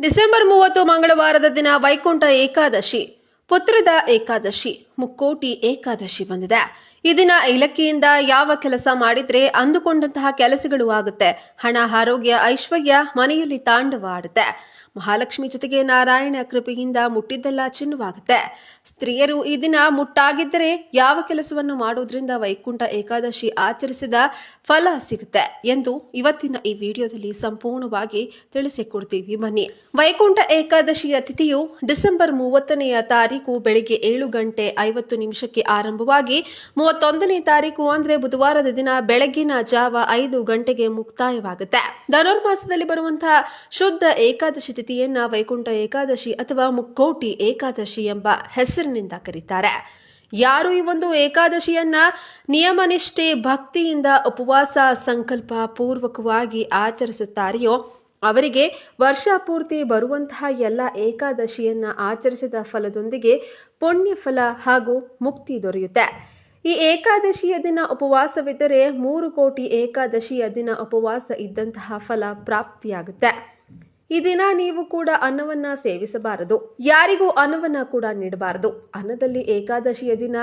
December ಮೂವತ್ತು ಮಂಗಳವಾರದ ದಿನ ವೈಕುಂಠ ಏಕಾದಶಿ, ಪುತ್ರದ ಏಕಾದಶಿ, ಮುಕ್ಕೋಟಿ ಏಕಾದಶಿ ಬಂದಿದೆ. ಈ ದಿನ ಇಲಕ್ಕಿಯಿಂದ ಯಾವ ಕೆಲಸ ಮಾಡಿದ್ರೆ ಅಂದುಕೊಂಡಂತಹ ಕೆಲಸಗಳು ಆಗುತ್ತೆ. ಹಣ, ಆರೋಗ್ಯ, ಐಶ್ವರ್ಯ ಮನೆಯಲ್ಲಿ ತಾಂಡವಾಡುತ್ತೆ ಮಹಾಲಕ್ಷ್ಮಿ ಜೊತೆಗೆ ನಾರಾಯಣ ಕೃಪೆಯಿಂದ ಮುಟ್ಟಿದ್ದೆಲ್ಲ ಚಿನ್ನವಾಗುತ್ತೆ. ಸ್ತ್ರೀಯರು ಈ ದಿನ ಮುಟ್ಟಾಗಿದ್ದರೆ ಯಾವ ಕೆಲಸವನ್ನು ಮಾಡೋದ್ರಿಂದ ವೈಕುಂಠ ಏಕಾದಶಿ ಆಚರಿಸಿದ ಫಲ ಸಿಗುತ್ತೆ ಎಂದು ಇವತ್ತಿನ ಈ ವಿಡಿಯೋದಲ್ಲಿ ಸಂಪೂರ್ಣವಾಗಿ ತಿಳಿಸಿಕೊಡ್ತೀವಿ. ಬನ್ನಿ. ವೈಕುಂಠ ಏಕಾದಶಿಯ ತಿಥಿಯು ಡಿಸೆಂಬರ್ ಮೂವತ್ತನೆಯ ತಾರೀಕು ಬೆಳಿಗ್ಗೆ ಏಳು ಗಂಟೆ ಐವತ್ತು ನಿಮಿಷಕ್ಕೆ ಆರಂಭವಾಗಿ ಮೂವತ್ತೊಂದನೇ ತಾರೀಕು ಅಂದ್ರೆ ಬುಧವಾರದ ದಿನ ಬೆಳಗಿನ ಜಾವ ಐದು ಗಂಟೆಗೆ ಮುಕ್ತಾಯವಾಗುತ್ತೆ. ಧನುರ್ಮಾಸದಲ್ಲಿ ಬರುವಂತಹ ಶುದ್ಧ ಏಕಾದಶಿ ತಿಥಿಯನ್ನ ವೈಕುಂಠ ಏಕಾದಶಿ ಅಥವಾ ಮುಕ್ಕೋಟಿ ಏಕಾದಶಿ ಎಂಬ ಹೆಸರಿನಿಂದ ಕರೀತಾರೆ. ಯಾರು ಈ ಒಂದು ಏಕಾದಶಿಯನ್ನ ನಿಯಮನಿಷ್ಠೆ ಭಕ್ತಿಯಿಂದ ಉಪವಾಸ ಸಂಕಲ್ಪ ಪೂರ್ವಕವಾಗಿ ಆಚರಿಸುತ್ತಾರೆಯೋ, ಅವರಿಗೆ ವರ್ಷ ಪೂರ್ತಿ ಬರುವಂತಹ ಎಲ್ಲ ಏಕಾದಶಿಯನ್ನ ಆಚರಿಸಿದ ಫಲದೊಂದಿಗೆ ಪುಣ್ಯ ಫಲ ಹಾಗೂ ಮುಕ್ತಿ ದೊರೆಯುತ್ತೆ. ಈ ಏಕಾದಶಿಯ ದಿನ ಉಪವಾಸವಿದ್ದರೆ ಮೂರು ಕೋಟಿ ಏಕಾದಶಿಯ ದಿನ ಉಪವಾಸ ಇದ್ದಂತಹ ಫಲ ಪ್ರಾಪ್ತಿಯಾಗುತ್ತೆ. ಈ ದಿನ ನೀವು ಕೂಡ ಅನ್ನವನ್ನ ಸೇವಿಸಬಾರದು. ಯಾರಿಗೂ ಅನ್ನವನ್ನ ಕೂಡ ನೀಡಬಾರದು. ಅನ್ನದಲ್ಲಿ ಏಕಾದಶಿಯ ದಿನ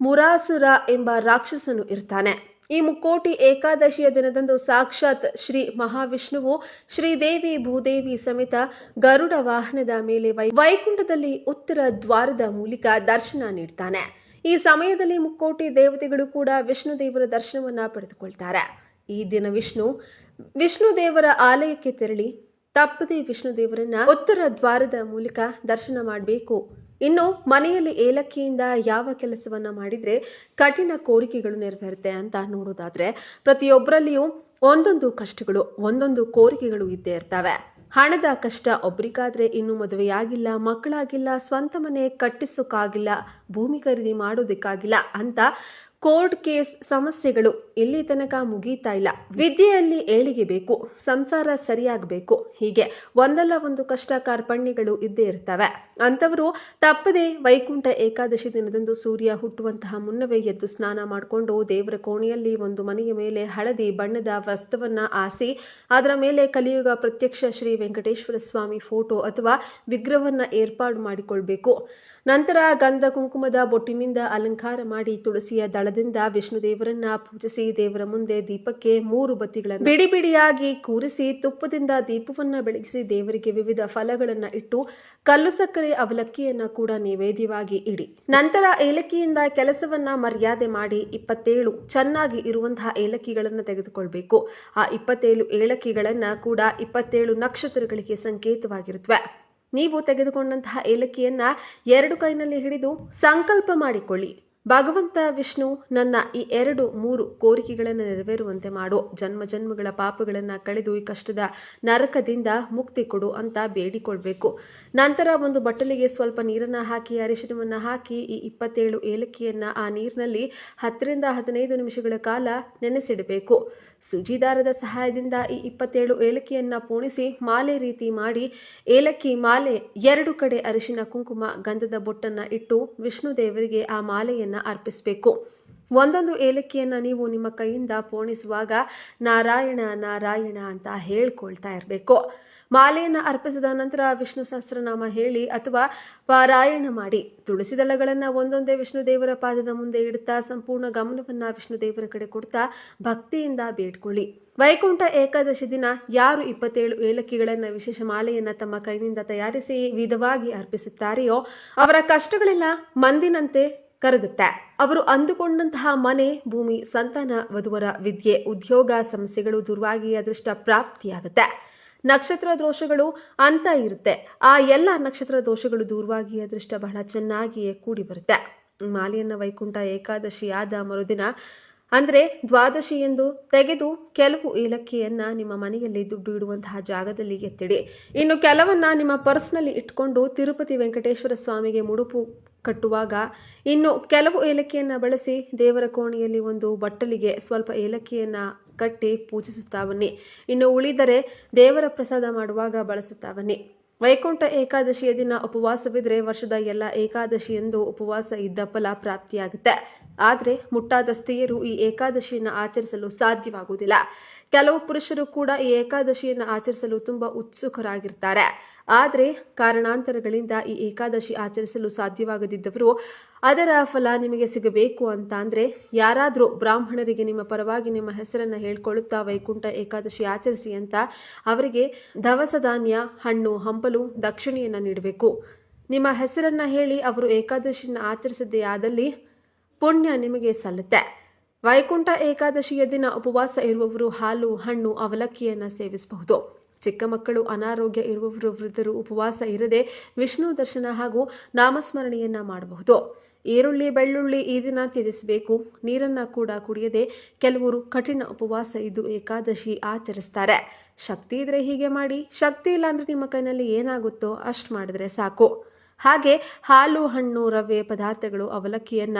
ಮುರಾಸುರ ಎಂಬ ರಾಕ್ಷಸನು ಇರ್ತಾನೆ. ಈ ಮುಕ್ಕೋಟಿ ಏಕಾದಶಿಯ ದಿನದಂದು ಸಾಕ್ಷಾತ್ ಶ್ರೀ ಮಹಾವಿಷ್ಣುವು ಶ್ರೀದೇವಿ ಭೂದೇವಿ ಸಮೇತ ಗರುಡ ವಾಹನದ ಮೇಲೆ ವೈ, ವೈಕುಂಠದಲ್ಲಿ ಉತ್ತರ ದ್ವಾರದ ಮೂಲಕ ದರ್ಶನ ನೀಡ್ತಾನೆ. ಈ ಸಮಯದಲ್ಲಿ ಮುಕ್ಕೋಟಿ ದೇವತೆಗಳು ಕೂಡ ವಿಷ್ಣು ದೇವರ ದರ್ಶನವನ್ನ ಪಡೆದುಕೊಳ್ತಾರೆ. ಈ ದಿನ ವಿಷ್ಣು ವಿಷ್ಣು ದೇವರ ಆಲಯಕ್ಕೆ ತೆರಳಿ ತಪ್ಪದೆ ವಿಷ್ಣು ದೇವರನ್ನ ಉತ್ತರ ದ್ವಾರದ ಮೂಲಕ ದರ್ಶನ ಮಾಡಬೇಕು. ಇನ್ನು ಮನೆಯಲ್ಲಿ ಏಲಕ್ಕಿಯಿಂದ ಯಾವ ಕೆಲಸವನ್ನ ಮಾಡಿದ್ರೆ ಕಠಿಣ ಕೋರಿಕೆಗಳು ನೆರವೇರುತ್ತೆ ಅಂತ ನೋಡೋದಾದ್ರೆ ಪ್ರತಿಯೊಬ್ಬರಲ್ಲಿಯೂ ಒಂದೊಂದು ಕಷ್ಟಗಳು, ಒಂದೊಂದು ಕೋರಿಕೆಗಳು ಇದ್ದೇ ಇರ್ತವೆ. ಹಣದ ಕಷ್ಟ ಒಬ್ರಿಗಾದ್ರೆ ಇನ್ನು ಮದುವೆಯಾಗಿಲ್ಲ, ಮಕ್ಕಳಾಗಿಲ್ಲ, ಸ್ವಂತ ಮನೆ ಕಟ್ಟಿಸೋಕ್ಕಾಗಿಲ್ಲ, ಭೂಮಿ ಖರೀದಿ ಮಾಡೋದಕ್ಕಾಗಿಲ್ಲ ಅಂತ ಕೋರ್ಟ್ ಕೇಸ್ ಸಮಸ್ಯೆಗಳು ಇಲ್ಲಿ ತನಕ ಮುಗೀತಾ ಇಲ್ಲ. ವಿದ್ಯೆಯಲ್ಲಿ ಏಳಿಗೆ ಬೇಕು, ಸಂಸಾರ ಸರಿಯಾಗಬೇಕು. ಹೀಗೆ ಒಂದಲ್ಲ ಒಂದು ಕಷ್ಟ ಕಾರ್ಪಣ್ಯಗಳು ಇದ್ದೇ ಇರ್ತವೆ. ಅಂಥವರು ತಪ್ಪದೆ ವೈಕುಂಠ ಏಕಾದಶಿ ದಿನದಂದು ಸೂರ್ಯ ಹುಟ್ಟುವಂತಹ ಮುನ್ನವೇ ಎದ್ದು ಸ್ನಾನ ಮಾಡಿಕೊಂಡು ದೇವರ ಕೋಣೆಯಲ್ಲಿ ಒಂದು ಮನೆಯ ಮೇಲೆ ಹಳದಿ ಬಣ್ಣದ ವಸ್ತ್ರವನ್ನ ಆಸಿ, ಅದರ ಮೇಲೆ ಕಲಿಯುಗ ಪ್ರತ್ಯಕ್ಷ ಶ್ರೀ ವೆಂಕಟೇಶ್ವರ ಸ್ವಾಮಿ ಫೋಟೋ ಅಥವಾ ವಿಗ್ರಹವನ್ನು ಏರ್ಪಾಡು ಮಾಡಿಕೊಳ್ಬೇಕು. ನಂತರ ಗಂಧ ಕುಂಕುಮದ ಬೊಟ್ಟಿನಿಂದ ಅಲಂಕಾರ ಮಾಡಿ ತುಳಸಿಯ ದಳದಿಂದ ವಿಷ್ಣು ದೇವರನ್ನ ಪೂಜಿಸಿ ದೇವರ ಮುಂದೆ ದೀಪಕ್ಕೆ ಮೂರು ಬತ್ತಿಗಳನ್ನು ಬಿಡಿ ಬಿಡಿಯಾಗಿ ಕೂರಿಸಿ ತುಪ್ಪದಿಂದ ದೀಪವನ್ನ ಬೆಳಗಿಸಿ ದೇವರಿಗೆ ವಿವಿಧ ಫಲಗಳನ್ನ ಇಟ್ಟು ಕಲ್ಲು ಸಕ್ಕರೆ ಅವಲಕ್ಕಿಯನ್ನ ಕೂಡ ನೈವೇದ್ಯವಾಗಿ ಇಡಿ. ನಂತರ ಏಲಕ್ಕಿಯಿಂದ ಕೆಲಸವನ್ನ ಮರ್ಯಾದೆ ಮಾಡಿ ಇಪ್ಪತ್ತೇಳು ಚೆನ್ನಾಗಿ ಇರುವಂತಹ ಏಲಕ್ಕಿಗಳನ್ನ ತೆಗೆದುಕೊಳ್ಬೇಕು. ಆ ಇಪ್ಪತ್ತೇಳು ಏಲಕ್ಕಿಗಳನ್ನ ಕೂಡ ಇಪ್ಪತ್ತೇಳು ನಕ್ಷತ್ರಗಳಿಗೆ ಸಂಕೇತವಾಗಿರುತ್ತವೆ ನೀವು ತೆಗೆದುಕೊಂಡಂತಹ ಏಲಕ್ಕಿಯನ್ನ ಎರಡು ಕೈನಲ್ಲಿ ಹಿಡಿದು ಸಂಕಲ್ಪ ಮಾಡಿಕೊಳ್ಳಿ. ಭಗವಂತ, ವಿಷ್ಣು ನನ್ನ ಈ ಎರಡು, ಮೂರು ಕೋರಿಕೆಗಳನ್ನು ನೆರವೇರುವಂತೆ ಮಾಡು. ಜನ್ಮ ಜನ್ಮಗಳ ಪಾಪಗಳನ್ನು ಕಳೆದು ಈ ಕಷ್ಟದ ನರಕದಿಂದ ಮುಕ್ತಿ ಕೊಡು ಅಂತ ಬೇಡಿಕೊಳ್ಬೇಕು. ನಂತರ ಒಂದು ಬಟ್ಟಲಿಗೆ ಸ್ವಲ್ಪ ನೀರನ್ನು ಹಾಕಿ ಅರಿಶಿನವನ್ನು ಹಾಕಿ, ಈ ಇಪ್ಪತ್ತೇಳು ಏಲಕ್ಕಿಯನ್ನು ಆ ನೀರಿನಲ್ಲಿ ಹತ್ತರಿಂದ ಹದಿನೈದು ನಿಮಿಷಗಳ ಕಾಲ ನೆನೆಸಿಡಬೇಕು. ಸುಜಿದಾರದ ಸಹಾಯದಿಂದ ಈ ಇಪ್ಪತ್ತೇಳು ಏಲಕ್ಕಿಯನ್ನು ಪೋಣಿಸಿ ಮಾಲೆ ರೀತಿ ಮಾಡಿ, ಏಲಕ್ಕಿ ಮಾಲೆ ಎರಡು ಕಡೆ ಅರಿಶಿನ ಕುಂಕುಮ, ಗಂಧದ ಬೊಟ್ಟನ್ನು ಇಟ್ಟು ವಿಷ್ಣು ದೇವರಿಗೆ ಆ ಮಾಲೆಯನ್ನು ಅರ್ಪಿಸಬೇಕು. ಒಂದೊಂದು ಏಲಕ್ಕಿಯನ್ನು ನೀವು ನಿಮ್ಮ ಕೈಯಿಂದ ಪೋಣಿಸುವಾಗ ನಾರಾಯಣ ನಾರಾಯಣ ಅಂತ ಹೇಳ್ಕೊಳ್ತಾ ಇರಬೇಕು. ಮಾಲೆಯನ್ನು ಅರ್ಪಿಸಿದ ನಂತರ ವಿಷ್ಣು ಸಹಸ್ರನಾಮ ಹೇಳಿ ಅಥವಾ ಪಾರಾಯಣ ಮಾಡಿ. ತುಳಸಿ ದಳಗಳನ್ನು ಒಂದೊಂದೇ ವಿಷ್ಣು ದೇವರ ಪಾದದ ಮುಂದೆ ಇಡ್ತಾ ಸಂಪೂರ್ಣ ಗಮನವನ್ನ ವಿಷ್ಣು ದೇವರ ಕಡೆ ಕೊಡ್ತಾ ಭಕ್ತಿಯಿಂದ ಬೇಡ್ಕೊಳ್ಳಿ. ವೈಕುಂಠ ಏಕಾದಶಿ ದಿನ ಯಾರು ಇಪ್ಪತ್ತೇಳು ಏಲಕ್ಕಿಗಳನ್ನು ವಿಶೇಷ ಮಾಲೆಯನ್ನು ತಮ್ಮ ಕೈನಿಂದ ತಯಾರಿಸಿ ವಿಧವಾಗಿ ಅರ್ಪಿಸುತ್ತಾರೆಯೋ ಅವರ ಕಷ್ಟಗಳೆಲ್ಲ ಮಂದಿನಂತೆ ಕರಗುತ್ತೆ. ಅವರು ಅಂದುಕೊಂಡಂತಹ ಮನೆ, ಭೂಮಿ, ಸಂತಾನ, ವಧುವರ, ವಿದ್ಯೆ, ಉದ್ಯೋಗ ಸಮಸ್ಯೆಗಳು ದುರ್ವಾಗಿ ಅದೃಷ್ಟ ಪ್ರಾಪ್ತಿಯಾಗುತ್ತೆ ನಕ್ಷತ್ರ ದೋಷಗಳು ಅಂತ ಇರುತ್ತೆ. ಆ ಎಲ್ಲ ನಕ್ಷತ್ರ ದೋಷಗಳು ದೂರವಾಗಿ ಅದೃಷ್ಟ ಬಹಳ ಚೆನ್ನಾಗಿಯೇ ಕೂಡಿ ಬರುತ್ತೆ ಮಾಲಿಯನ್ನ ವೈಕುಂಠ ಏಕಾದಶಿ ಆದ ಮರುದಿನ ಅಂದರೆ ದ್ವಾದಶಿ ಎಂದು ತೆಗೆದು ಕೆಲವು ಏಲಕ್ಕಿಯನ್ನು ನಿಮ್ಮ ಮನೆಯಲ್ಲಿ ದುಡ್ಡು ಇಡುವಂತಹ ಜಾಗದಲ್ಲಿ ಎತ್ತಿಡಿ. ಇನ್ನು ಕೆಲವನ್ನ ನಿಮ್ಮ ಪರ್ಸ್ನಲ್ಲಿ ಇಟ್ಕೊಂಡು ತಿರುಪತಿ ವೆಂಕಟೇಶ್ವರ ಸ್ವಾಮಿಗೆ ಮುಡುಪು ಕಟ್ಟುವಾಗ ಇನ್ನು ಕೆಲವು ಏಲಕ್ಕಿಯನ್ನು ಬಳಸಿ ದೇವರ ಕೋಣೆಯಲ್ಲಿ ಒಂದು ಬಟ್ಟಲಿಗೆ ಸ್ವಲ್ಪ ಏಲಕ್ಕಿಯನ್ನು ಕಟ್ಟಿ ಪೂಜಿಸುತ್ತಾ ಬನ್ನಿ. ಇನ್ನು ಉಳಿದರೆ ದೇವರ ಪ್ರಸಾದ ಮಾಡುವಾಗ ಬಳಸುತ್ತಾ ಬನ್ನಿ. ವೈಕುಂಠ ಏಕಾದಶಿಯ ದಿನ ಉಪವಾಸವಿದ್ರೆ ವರ್ಷದ ಎಲ್ಲ ಏಕಾದಶಿ ಎಂದು ಉಪವಾಸ ಇದ್ದ ಫಲ ಪ್ರಾಪ್ತಿಯಾಗುತ್ತೆ. ಆದರೆ ಮುಟ್ಟಾದ ಸ್ತ್ರೀಯರು ಈ ಏಕಾದಶಿಯನ್ನು ಆಚರಿಸಲು ಸಾಧ್ಯವಾಗುವುದಿಲ್ಲ. ಕೆಲವು ಪುರುಷರು ಕೂಡ ಈ ಏಕಾದಶಿಯನ್ನು ಆಚರಿಸಲು ತುಂಬಾ ಉತ್ಸುಕರಾಗಿರ್ತಾರೆ. ಆದರೆ ಕಾರಣಾಂತರಗಳಿಂದ ಈ ಏಕಾದಶಿ ಆಚರಿಸಲು ಸಾಧ್ಯವಾಗದಿದ್ದವರು ಅದರ ಫಲ ನಿಮಗೆ ಸಿಗಬೇಕು ಅಂತ ಅಂದರೆ ಯಾರಾದರೂ ಬ್ರಾಹ್ಮಣರಿಗೆ ನಿಮ್ಮ ಪರವಾಗಿ ನಿಮ್ಮ ಹೆಸರನ್ನು ಹೇಳ್ಕೊಳ್ಳುತ್ತಾ ವೈಕುಂಠ ಏಕಾದಶಿ ಆಚರಿಸಿ ಅಂತ ಅವರಿಗೆ ದವಸ ಧಾನ್ಯ, ಹಣ್ಣು, ಹಂಪಲು, ದಕ್ಷಿಣೆಯನ್ನು ನೀಡಬೇಕು. ನಿಮ್ಮ ಹೆಸರನ್ನು ಹೇಳಿ ಅವರು ಏಕಾದಶಿಯನ್ನು ಆಚರಿಸದೇ ಆದಲ್ಲಿ ಪುಣ್ಯ ನಿಮಗೆ ಸಲ್ಲುತ್ತೆ. ವೈಕುಂಠ ಏಕಾದಶಿಯ ದಿನ ಉಪವಾಸ ಇರುವವರು ಹಾಲು, ಹಣ್ಣು, ಅವಲಕ್ಕಿಯನ್ನು ಸೇವಿಸಬಹುದು. ಚಿಕ್ಕ ಮಕ್ಕಳು ಅನಾರೋಗ್ಯ ಇರುವವರು ವೃದ್ಧರು ಉಪವಾಸ ಇರದೆ ವಿಷ್ಣು ದರ್ಶನ ಹಾಗೂ ನಾಮಸ್ಮರಣೆಯನ್ನ ಮಾಡಬಹುದು. ಈರುಳ್ಳಿ, ಬೆಳ್ಳುಳ್ಳಿ ಈ ದಿನ ತ್ಯಜಿಸಬೇಕು. ನೀರನ್ನು ಕೂಡ ಕುಡಿಯದೆ ಕೆಲವರು ಕಠಿಣ ಉಪವಾಸ ಇದ್ದು ಏಕಾದಶಿ ಆಚರಿಸ್ತಾರೆ. ಶಕ್ತಿ ಇದ್ರೆ ಹೀಗೆ ಮಾಡಿ. ಶಕ್ತಿ ಇಲ್ಲ ನಿಮ್ಮ ಕೈನಲ್ಲಿ ಏನಾಗುತ್ತೋ ಅಷ್ಟು ಮಾಡಿದ್ರೆ ಸಾಕು. ಹಾಗೆ ಹಾಲು, ಹಣ್ಣು, ರವೆ ಪದಾರ್ಥಗಳು ಅವಲಕ್ಕಿಯನ್ನ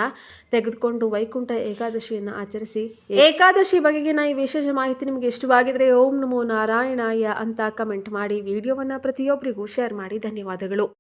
ತೆಗೆದುಕೊಂಡು ವೈಕುಂಠ ಏಕಾದಶಿಯನ್ನು ಆಚರಿಸಿ. ಏಕಾದಶಿ ಬಗೆಗಿನ ಈ ವಿಶೇಷ ಮಾಹಿತಿ ನಿಮಗೆ ಇಷ್ಟವಾಗಿದ್ರೆ ಓಂ ನಮೋ ನಾರಾಯಣಾಯ ಅಂತ ಕಮೆಂಟ್ ಮಾಡಿ. ವಿಡಿಯೋವನ್ನ ಪ್ರತಿಯೊಬ್ಬರಿಗೂ ಶೇರ್ ಮಾಡಿ. ಧನ್ಯವಾದಗಳು.